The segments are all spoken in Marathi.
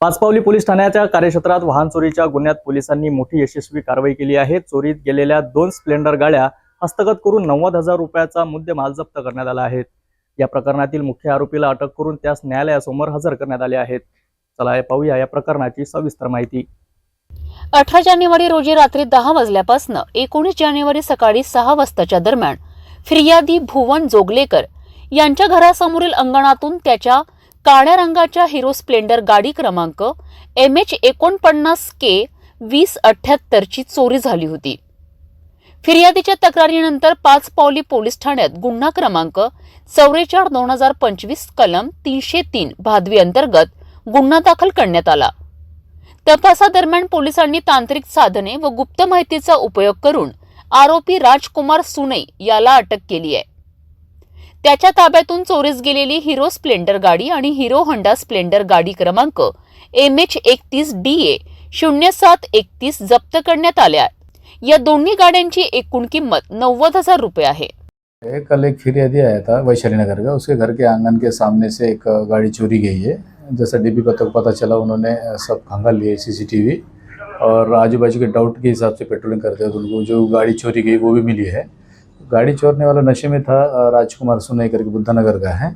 पाचपावली पोलीस ठाण्याच्या कार्यक्षेत्रात वाहन चोरीच्या गुन्ह्यात पोलिसांनी मोठी यशस्वी कारवाई केली आहे. चोरीत गेलेल्या दोन स्प्लेंडर गाड्या हस्तगत करून नव्वद हजार रुपयाचा मुद्देमाल जप्त करण्यात आला आहे. या प्रकरणातील मुख्य आरोपीला अटक करून त्यास न्यायालयासमोर हजर करण्यात आले आहेत. चला पाहूया या प्रकरणाची सविस्तर माहिती. अठरा जानेवारी रोजी रात्री दहा वाजल्यापासून एकोणीस जानेवारी सकाळी सहा वाजताच्या दरम्यान फिर्यादी भुवन जोगलेकर यांच्या घरासमोरील अंगणातून त्याच्या काळ्या रंगाच्या हिरो स्प्लेंडर गाडी क्रमांक एम एच एकोणपन्नास के वीस अठ्ठ्याहत्तरची चोरी झाली होती. फिर्यादीच्या तक्रारीनंतर पाच पावली पोलीस ठाण्यात गुन्हा क्रमांक चौवेचाळ दोन हजार पंचवीस कलम तीनशे तीन भादवी अंतर्गत गुन्हा दाखल करण्यात आला. तपासादरम्यान पोलिसांनी तांत्रिक साधने व गुप्त माहितीचा उपयोग करून आरोपी राजकुमार सुनई याला अटक केली आहे. त्याच्या ताब्यातून चोरीस गेलेली हिरो स्प्लेंडर गाडी आणि हिरो होंडा स्प्लेंडर गाडी क्रमांक एम एच एकतीस डी ए शून्य सात एकतीस जप्त करण्यात आल्या या दोन्ही गाड्यांची एकूण किंमत नव्वद हजार रुपये आहे. कल एक फिरियादी आया था वैशाली नगर का उसके घर के आंगन के सामने से एक गाड़ी चोरी गई है जैसा डीपी पता को पता चला उन्होंने सब खंगाल लिए सीसीटीवी और आजू बाजू के डाउट के हिसाब से पेट्रोलिंग करते हुए उनको जो गाड़ी चोरी गई वो भी मिली है. गाड़ी चोरने वाला नशे में था राजकुमार सुनई करके बुद्धानगर का है।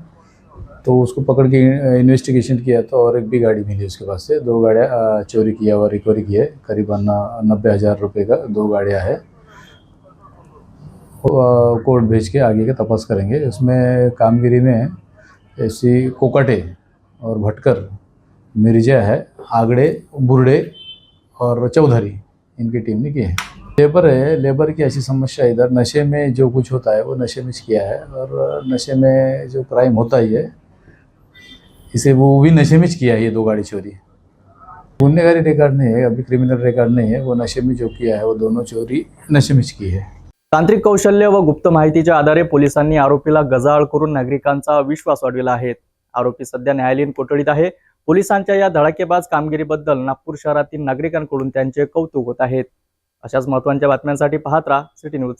तो उसको पकड़ के इन्वेस्टिगेशन किया तो और एक भी गाड़ी मिली उसके पास से। दो गाड़ियाँ चोरी किया और रिकवरी की है। करीबन नब्बे हज़ार रुपये का दो गाड़ियाँ है। कोर्ट भेज के आगे का तपास करेंगे। उसमें कामगिरी में ऐसी कोकटे और भटकर, मिर्ज़ा है, आगड़े, बुरडे और चौधरी, इनकी टीम ने की है। लेबर है लेबर की ऐसी समस्या इधर। नशे में जो कुछ होता है वो नशे में किया है और नशे में जो क्राइम होता ही है इसे वो भी नशे में किया है ये दो गाड़ी चोरी। गुन्हेगारी रिकॉर्ड नहीं है अभी क्रिमिनल रिकॉर्ड नहीं है वो नशे में जो किया है वो दोनों चोरी नशे में की है। तांत्रिक कौशल्य व गुप्त माहितीच्या आधारे पोलिसांनी आरोपीला गजाळ करून नागरिकांचा विश्वास वाढविला आहे. आरोपी सध्या न्यायालयीन कोठडीत आहे. पोलिसांच्या या धडाकेबाज कामगिरीबद्दल नागपूर शहरातील नागरिकांकडून त्यांचे कौतुक होत आहेत अशाच महत्त्वाच्या बातम्यांसाठी पाहत राहा सिटी न्यूज.